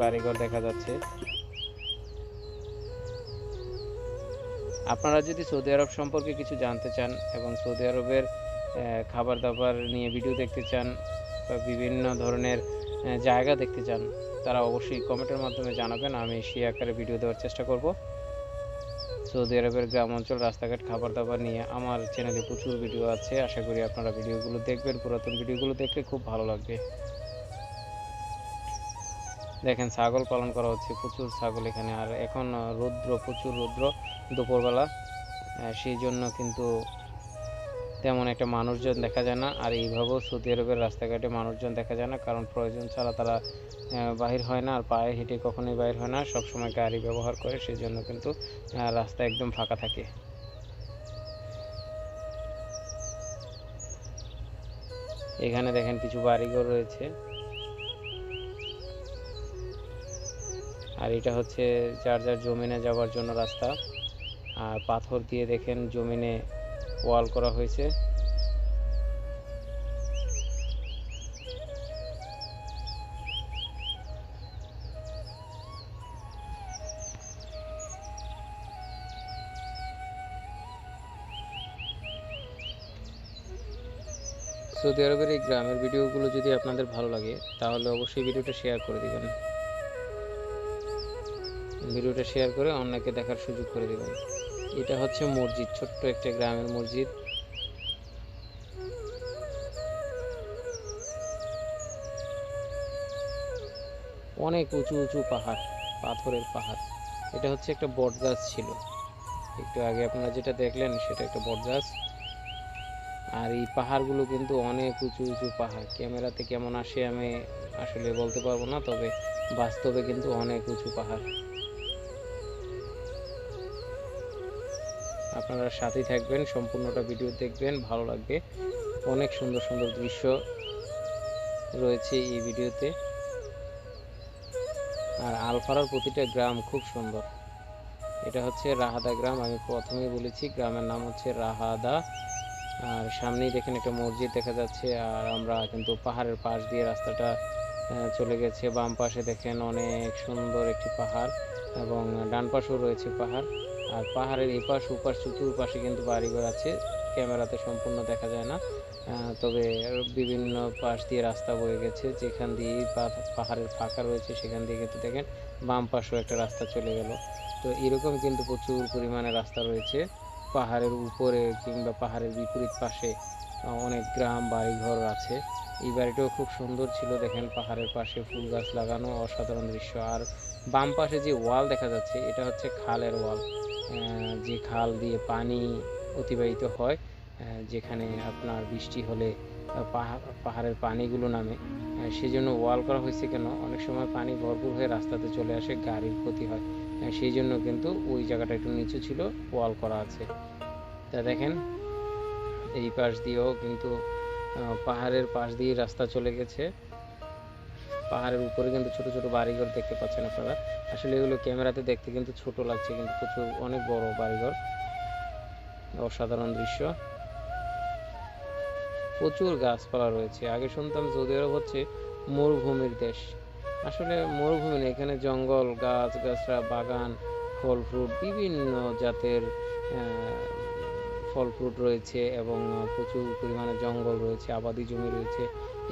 বাড়িঘর দেখা যাচ্ছে। আপনারা যদি সৌদি আরব সম্পর্কে কিছু জানতে চান এবং সৌদি আরবের খাবার দাবার নিয়ে ভিডিও দেখতে চান বা বিভিন্ন ধরনের জায়গা দেখতে চান, তারা অবশ্যই কমেন্টের মাধ্যমে জানাবেন। আমি সেই আকারে ভিডিও দেওয়ার চেষ্টা করব। সৌদি আরবের গ্রাম অঞ্চল, রাস্তাঘাট খাবার দাবার নিয়ে আমার চ্যানেলে প্রচুর ভিডিও আছে। আশা করি আপনারা ভিডিওগুলো দেখবেন, পুরাতন ভিডিওগুলো দেখলে খুব ভালো লাগবে। দেখেন, ছাগল পালন করা হচ্ছে, প্রচুর ছাগল এখানে। আর এখন রৌদ্র, প্রচুর রৌদ্র দুপুরবেলা। সেই জন্য কিন্তু তেমন একটা মানুষজন দেখা যায় না। আর এইভাবেও সৌদি আরবের রাস্তাঘাটে মানুষজন দেখা যায় না, কারণ প্রয়োজন ছাড়া তারা বাহির হয় না। আর পায়ে হেঁটে কখনোই বাহির হয় না। সবসময় গাড়ি ব্যবহার করে, সেই জন্য কিন্তু রাস্তা একদম ফাঁকা থাকে। এখানে দেখেন কিছু বাড়িঘর রয়েছে। আর এটা হচ্ছে যার যার জমিনে যাওয়ার জন্য রাস্তা। আর পাথর দিয়ে দেখেন জমিনে ওয়াল করা হয়েছে। সৌদি আরবের এই গ্রামের ভিডিওগুলো যদি আপনাদের ভালো লাগে, তাহলে অবশ্যই ভিডিওটা শেয়ার করে দিবেন। ভিডিওটা শেয়ার করে অন্যকে দেখার সুযোগ করে দেবেন। এটা হচ্ছে মসজিদ, ছোট্ট একটা গ্রামের মসজিদ। অনেক উঁচু উঁচু পাহাড়, পাথরের পাহাড়। এটা হচ্ছে একটা বট গাছ ছিল। একটু আগে আপনারা যেটা দেখলেন, সেটা একটা বট গাছ আর এই পাহাড়গুলো কিন্তু অনেক উঁচু উঁচু পাহাড়। ক্যামেরাতে কেমন আসে আমি আসলে বলতে পারব না, তবে বাস্তবে কিন্তু অনেক উঁচু পাহাড়। আপনারা সাথেই থাকবেন, সম্পূর্ণটা ভিডিও দেখবেন, ভালো লাগবে। অনেক সুন্দর সুন্দর দৃশ্য রয়েছে এই ভিডিওতে আর আলফারার প্রতিটা গ্রাম খুব সুন্দর। এটা হচ্ছে রাহাদা গ্রাম, আমি প্রথমেই বলেছি, গ্রামের নাম হচ্ছে রাহাদা। আর সামনেই দেখেন একটা মসজিদ দেখা যাচ্ছে, আর আমরা কিন্তু পাহাড়ের পাশ দিয়ে রাস্তাটা চলে গেছে। বাম পাশে দেখেন অনেক সুন্দর একটি পাহাড় এবং ডান পাশেও রয়েছে পাহাড়। আর পাহাড়ের এই পাশ ওপাশ, চতুর্পাশে কিন্তু বাড়িঘর আছে। ক্যামেরাতে সম্পূর্ণ দেখা যায় না। তবে বিভিন্ন পাশ দিয়ে রাস্তা বয়ে গেছে। যেখান দিয়ে পাহাড়ের ফাঁকা রয়েছে, সেখান দিয়ে কিন্তু দেখেন বাম পাশেও একটা রাস্তা চলে গেল। তো এরকম কিন্তু প্রচুর পরিমাণে রাস্তা রয়েছে। পাহাড়ের উপরে কিংবা পাহাড়ের বিপরীত পাশে অনেক গ্রাম, বাড়িঘর আছে। এই বাড়িটাও খুব সুন্দর ছিল। দেখেন পাহাড়ের পাশে ফুল গাছ লাগানো, অসাধারণ দৃশ্য। আর বাম পাশে যে ওয়াল দেখা যাচ্ছে, এটা হচ্ছে খালের ওয়াল। যে খাল দিয়ে পানি অতিবাহিত হয় যেখানে আপনার বৃষ্টি হলে পাহাড়ের পানিগুলো নামে। সেই জন্য ওয়াল করা হয়েছে কেন? অনেক সময় পানি ভরপুর হয়ে রাস্তাতে চলে আসে, গাড়ির ক্ষতি হয়। সেই জন্য কিন্তু ওই জায়গাটা একটু নিচু ছিল, ওয়াল করা আছে। তা দেখেন, এই পাশ দিয়েও কিন্তু পাহাড়ের পাশ দিয়ে রাস্তা চলে গেছে। পাহাড়ের উপরে কিন্তু ছোট ছোট বাড়িঘর দেখতে পাচ্ছেন আপনারা। আসলে এগুলো ক্যামেরাতে দেখতে কিন্তু ছোট লাগছে, কিন্তু প্রচুর, অনেক বড় বাড়িঘর। অসাধারণ দৃশ্য। প্রচুর গাছপালা রয়েছে। আগে শুনতাম সৌদি আরব হচ্ছে মরুভূমির দেশ। আসলে মরুভূমি না, এখানে জঙ্গল গাছ গাছরা বাগান, ফল ফ্রুট, বিভিন্ন জাতের ফল ফ্রুট রয়েছে এবং প্রচুর পরিমাণে জঙ্গল রয়েছে, আবাদি জমি রয়েছে।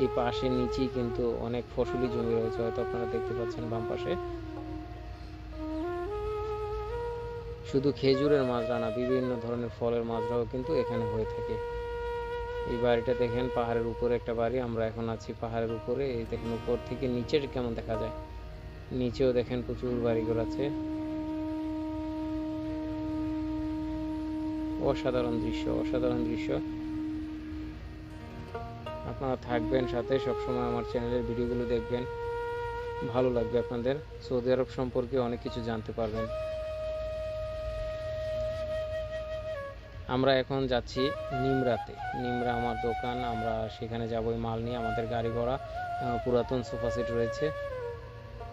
এই পাশে নিচেই কিন্তু অনেক ফসলি জমি রয়েছে, হয়তো আপনারা দেখতে পাচ্ছেন বাম পাশে। শুধু খেজুরের মাজরা না বিভিন্ন ধরনের ফলের মাজরাও কিন্তু এখানে হয়ে থাকে। এই বাড়িটা দেখেন, পাহাড়ের উপরে একটা বাড়ি, আমরা এখন আছি পাহাড়ের উপরে। এই দেখেন, উপর থেকে নিচের কেমন দেখা যায়। নিচেও দেখেন প্রচুর বাড়িঘর আছে। অসাধারণ দৃশ্য অসাধারণ দৃশ্য। আপনারা থাকবেন সাথে, সবসময় আমার চ্যানেলের ভিডিওগুলো দেখবেন। ভালো লাগবে আপনাদের। সৌদি আরব সম্পর্কে অনেক কিছু জানতে পারবেন। আমরা এখন যাচ্ছি নিমরাতে। নিমরা আমার দোকান, আমরা সেখানে যাব মাল নিয়ে, আমাদের গাড়ি ঘোড়া পুরাতন সোফা সেট রয়েছে।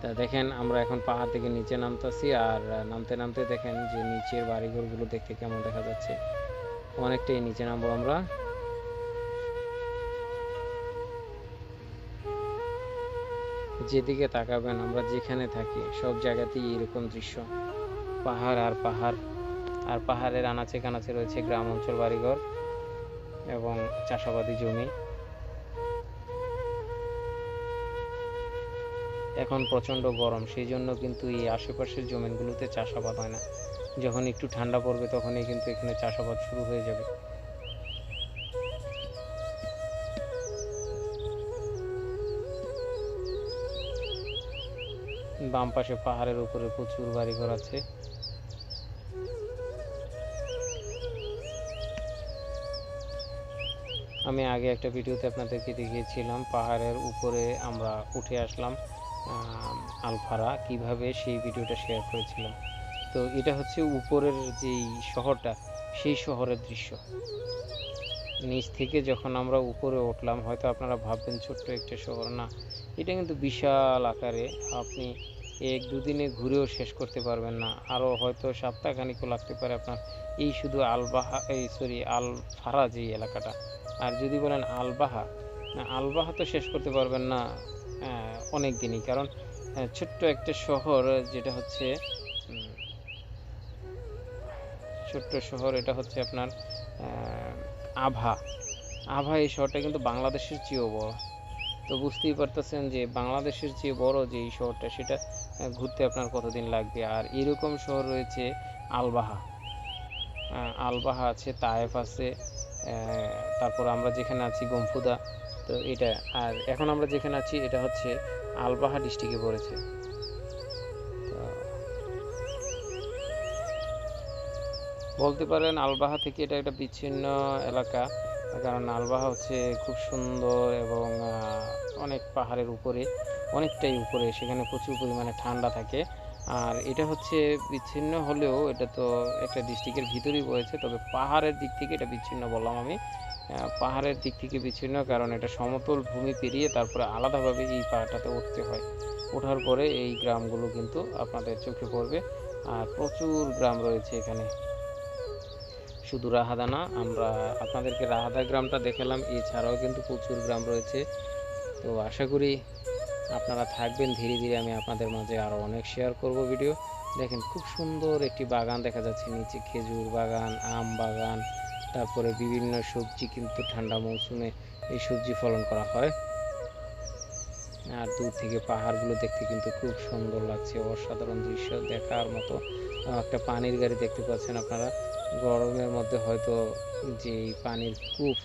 তা দেখেন, আমরা এখন পাহাড় থেকে নিচে নামতেছি, আর নামতে নামতে দেখেন যে নিচের বাড়িঘরগুলো দেখতে কেমন দেখা যাচ্ছে। অনেকটাই নিচে নামবো আমরা। যেদিকে তাকাবেন, আমরা যেখানে থাকি, সব জায়গাতেই এরকম দৃশ্য। পাহাড় আর পাহাড়। আর পাহাড়ের আনাচে কানাচে রয়েছে গ্রাম অঞ্চল, বাড়িঘর এবং চাষাবাদি জমি। এখন প্রচণ্ড গরম সেই জন্য কিন্তু এই আশেপাশের জমিনগুলোতে চাষাবাদ হয় না। যখন একটু ঠান্ডা পড়বে তখনই কিন্তু এখানে চাষাবাদ শুরু হয়ে যাবে। বাম পাশে পাহাড়ের উপরে প্রচুর বাড়িঘর আছে। আমি আগে একটা ভিডিওতে আপনাদেরকে দেখিয়েছিলাম পাহাড়ের উপরে আমরা উঠে আসলাম আলফারা, কীভাবে সেই ভিডিওটা শেয়ার করেছিলাম। তো এটা হচ্ছে উপরের যেই শহরটা, সেই শহরের দৃশ্য। নিচ থেকে যখন আমরা উপরে উঠলাম, হয়তো আপনারা ভাববেন ছোট্ট একটা শহর, না। এটা কিন্তু বিশাল আকারে। আপনি এক দুদিনে ঘুরেও শেষ করতে পারবেন না। আরও হয়তো সপ্তাহখানিকও লাগতে পারে আপনার। এই শুধু আলবাহা, এই সরি, আলফারা যেই এলাকাটা। আর যদি বলেন আলবাহা আলবাহা তো শেষ করতে পারবেন না অনেক দিনই। কারণ ছোট্ট একটা শহর যেটা হচ্ছে ছোট্ট শহর এটা হচ্ছে আপনার আভা। আভা এই শহরটা কিন্তু বাংলাদেশের চেয়েও বড়। তো বুঝতেই পারতেছেন যে বাংলাদেশের চেয়ে বড় যে এই শহরটা, সেটা ঘুরতে আপনার কতদিন লাগবে? আর এরকম শহর রয়েছে আলবাহা। আলবাহা আছে, তায়েফ আছে তারপর আমরা যেখানে আছি গমফুদা, তো এটা, আর এখন আমরা যেখানে আছি, এটা হচ্ছে আলবাহা ডিস্ট্রিক্টে পড়েছে। বলতে পারেন, আলবাহা থেকে এটা একটা বিচ্ছিন্ন এলাকা। কারণ আলবাহা হচ্ছে খুব সুন্দর এবং অনেক পাহাড়ের উপরে, অনেকটাই উপরে, সেখানে প্রচুর পরিমাণে ঠান্ডা থাকে। আর এটা হচ্ছে বিচ্ছিন্ন হলেও এটা তো একটা ডিস্ট্রিক্টের ভিতরেই পড়েছে তবে পাহাড়ের দিক থেকে এটা বিচ্ছিন্ন বললাম আমি। পাহাড়ের দিক থেকে বিচ্ছিন্ন কারণ এটা সমতল ভূমি পেরিয়ে তারপরে আলাদাভাবে এই পাহাড়টাতে উঠতে হয়। ওঠার পরে এই গ্রামগুলো কিন্তু আপনাদের চোখে পড়বে। আর প্রচুর গ্রাম রয়েছে এখানে। শুধু রাহাদা না, আমরা আপনাদেরকে রাহাদা গ্রামটা দেখালাম। এছাড়াও কিন্তু প্রচুর গ্রাম রয়েছে। তো আশা করি আপনারা থাকবেন। ধীরে ধীরে আমি আপনাদের মাঝে আরও অনেক শেয়ার করব ভিডিও দেখেন খুব সুন্দর একটি বাগান দেখা যাচ্ছে। নিচে খেজুর বাগান, আম বাগান, তারপরে বিভিন্ন সবজি কিন্তু ঠান্ডা মৌসুমে এই সবজি ফলন করা হয়। আর দূর থেকে পাহাড়গুলো দেখতে কিন্তু খুব সুন্দর লাগছে। অসাধারণ দৃশ্য দেখার মতো। একটা পানির গাড়ি দেখতে পাচ্ছেন আপনারা। গরমের মধ্যে হয়তো যে পানির কূপ,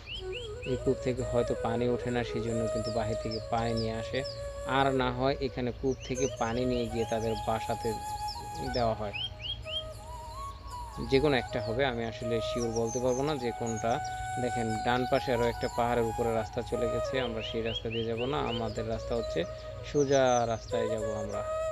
এই কূপ থেকে হয়তো পানি ওঠে না সেই জন্য কিন্তু বাহির থেকে পানি নিয়ে আসে। আর না হয় এখানে কূপ থেকে পানি নিয়ে গিয়ে তাদের বাসাতে দেওয়া হয়। যে কোনো একটা হবে, আমি আসলে শিওর বলতে পারব না যে কোনটা। দেখেন, ডান পাশে আরও একটা পাহাড়ের উপরে রাস্তা চলে গেছে, আমরা সেই রাস্তা দিয়ে যাব না। আমাদের রাস্তা হচ্ছে সোজা রাস্তায় যাব আমরা।